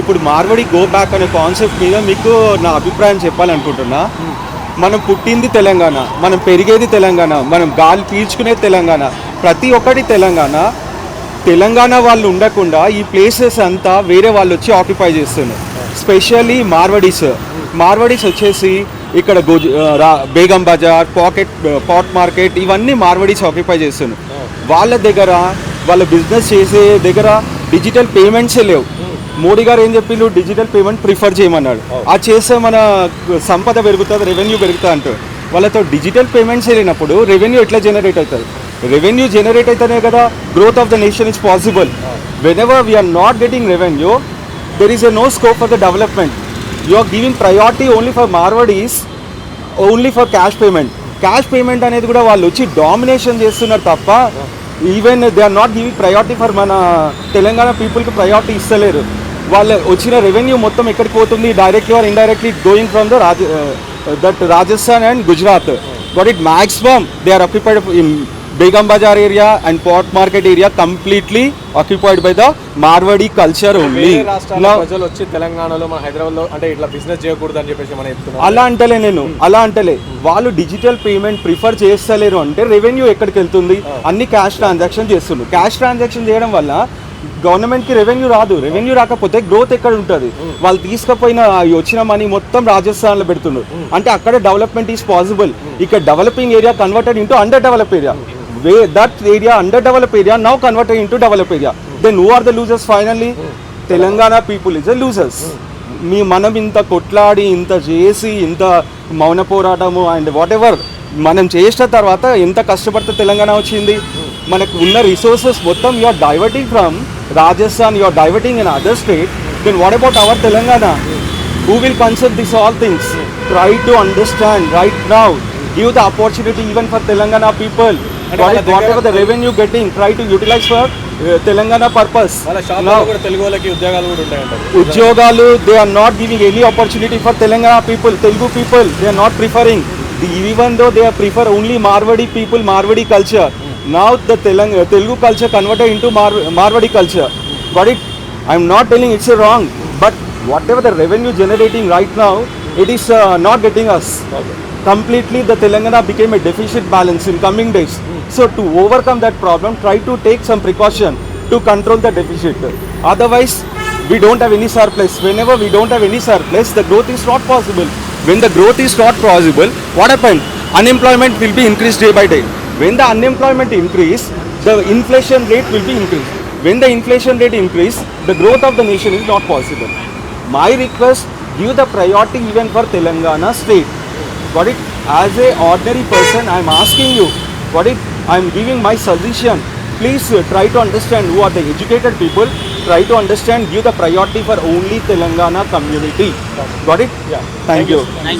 ఇప్పుడు Marwadi go back అనే concept మీద మీకు నా అభిప్రాయం చెప్పాలనుకుంటున్నా. మనం పుట్టింది తెలంగాణ మనం పెరిగేది తెలంగాణ మనం గాలి పీల్చుకునేది తెలంగాణ ప్రతి ఒక్కటి తెలంగాణ. తెలంగాణ వాళ్ళు ఉండకుండా ఈ ప్లేసెస్ అంతా వేరే వాళ్ళు వచ్చి ఆక్యుపై చేస్తున్నారు. స్పెషల్లీ మార్వడీస్ మార్వడీస్ వచ్చేసి ఇక్కడ goose Begum Bazar pocket pot market ఇవన్నీ మార్వడీస్ ఆక్యుపై చేస్తున్నారు. వాళ్ళ దగ్గర వాళ్ళ బిజినెస్ చేసే దగ్గర డిజిటల్ పేమెంట్సే లేవు. మోడీ గారు ఏం చెప్పిండు? డిజిటల్ పేమెంట్ ప్రిఫర్ చేయమన్నాడు. అది చేస్తే మన సంపద పెరుగుతుంది రెవెన్యూ పెరుగుతుంది అంటాడు వాళ్ళతో డిజిటల్ పేమెంట్స్ లేనప్పుడు రెవెన్యూ ఎట్లా జనరేట్ అవుతుంది? రెవెన్యూ జనరేట్ అయితేనే కదా growth of the nation is possible whenever we are not getting revenue there is a no scope for the development you are giving priority only for Marwadis only for cash payment cash payment అనేది కూడా వాళ్ళు వచ్చి domination చేస్తున్నారు తప్ప even they are not giving priority for మన తెలంగాణ పీపుల్కి priority ఇస్తలేరు. వాళ్ళ వచ్చిన రెవెన్యూ మొత్తం ఎక్కడికి పోతుంది? Directly or indirectly going from the Raja that Rajasthan and Gujarat but it maximum they are occupied in Begum Bazar area and pot market area completely occupied by the Marwadi culture only రాష్ట్రాల ప్రజలు వచ్చి తెలంగాణలో మన హైదరాబాద్లో అంటే ఇట్లా business చేయకూడదు అని చెప్పేసి మనం చెప్తున్నాం అలా అంటలే నేను. అలా అంటలే. వాళ్ళు డిజిటల్ పేమెంట్ ప్రిఫర్ చేస్తలేరు అంటే రెవెన్యూ ఎక్కడికి వెళ్తుంది? అన్ని క్యాష్ ట్రాన్సాక్షన్ చేస్తున్నారు. క్యాష్ ట్రాన్సాక్షన్ చేయడం వల్ల గవర్నమెంట్కి రెవెన్యూ రాదు. రెవెన్యూ రాకపోతే గ్రోత్ ఎక్కడ ఉంటుంది వాళ్ళు తీసుకపోయిన వచ్చిన మనీ మొత్తం రాజస్థాన్లో పెడుతున్నారు అంటే అక్కడ డెవలప్మెంట్ ఈస్ పాసిబుల్. ఇక్కడ developing area converted into under develop area. We that area under develop area now converted into develop area. Then who are the losers finally? Telangana people is the losers. మీ మనం ఇంత కొట్లాడి ఇంత చేసి ఇంత మౌన పోరాటము and what ever మనం చేసిన తర్వాత ఎంత కష్టపడితే తెలంగాణ వచ్చింది? మనకు ఉన్న రిసోర్సెస్ మొత్తం you are diverting from Rajasthan you are diverting in other state then what about our Telangana who will consult this all things try to understand right now give the opportunity even for Telangana people whatever the revenue getting try to utilize for Telangana purpose ఉద్యోగాలు they are not giving any opportunity for Telangana people Telugu people they are not preferring even though they are prefer only Marwadi people Marwadi culture now the Telang- uh, Telugu culture converted into Mar- Marwadi culture. Got it? I'm not telling it's wrong, but whatever the revenue generating right now, it is uh, not getting us. Completely, the Telangana became a deficit balance in coming days. So to overcome that problem, try to take some precaution to control the deficit. Otherwise, we don't have any surplus. Whenever we don't have any surplus, the growth is not possible. When the growth is not possible, what happened? Unemployment will be increased day by day. When the unemployment increase, the inflation rate will be increased. When the inflation rate increase, the growth of the nation is not possible. My request, give the priority even for Telangana state. Got it? As a ordinary person, I am asking you. Got it? I am giving my suggestion. Please uh, try to understand who are the educated people. Try to understand. Give the priority for only Telangana community. Got it? Yeah. Thank you. Thank you.